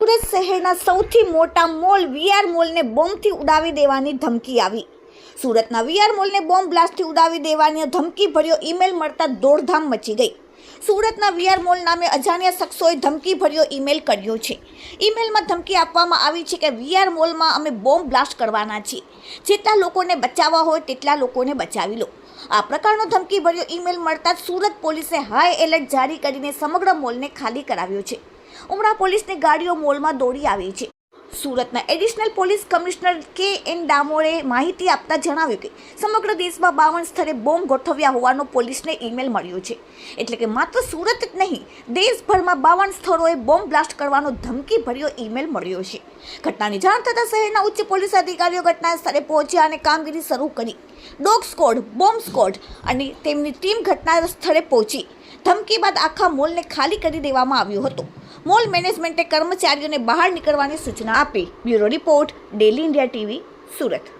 સુરત શહેરના સૌથી મોટા મોલ વીઆર મોલને બોમ્બથી ઉડાવી દેવાની ધમકી આવી. સુરતના વીઆર મોલને બોમ્બ બ્લાસ્ટથી ઉડાવી દેવાની ધમકી ભર્યો ઈમેલ મળતા દોડધામ મચી ગઈ. સુરતના વીઆર મોલ નામે અજાણ્યા શખ્સોએ ધમકી ભર્યો ઈમેલ કર્યો છે. ઈમેલમાં ધમકી આપવામાં આવી છે કે વીઆર મોલમાં અમે બોમ્બ બ્લાસ્ટ કરવાના છીએ. જેટલા લોકોને બચાવવા હોય, તેટલા લોકોને બચાવી લો. આ પ્રકારનો ધમકી ભર્યો ઈમેલ મળતા સુરત પોલીસે હાઈ એલર્ટ જારી કરીને સમગ્ર મોલને ખાલી કરાવ્યો છે. ઉમરા પોલીસની ગાડીઓ મોલમાં દોડી આવી છે. સુરતના additional police commissioner K N ડામોરે માહિતી આપતા જણાવ્યું કે સમગ્ર દેશમાં બાવન સ્થળે બોમ્બ ગોઠવ્યા હોવાનો પોલીસને ઈમેલ મળ્યો છે. એટલે કે માત્ર સુરત જ નહીં, દેશભરમાં બાવન સ્થળોએ બોમ્બ બ્લાસ્ટ કરવાનો ધમકી ભર્યો ઈમેલ મળ્યો છે. ઘટનાની જાણ થતાં શહેરના ઉચ્ચ પોલીસ અધિકારીઓ ઘટના સ્થળે પહોંચ્યા અને કામગીરી શરૂ કરી. ડોગ સ્કોડ, બોમ્બ સ્કોડ અને તેમની ટીમ ઘટના સ્થળે પહોંચી. ધમકી બાદ આખા મોલને ખાલી કરી દેવામાં આવ્યો હતો. મોલ મેનેજમેન્ટે કર્મચારીઓને બહાર નીકળવાની સૂચના આપી. Bureau report daily India TV Surat.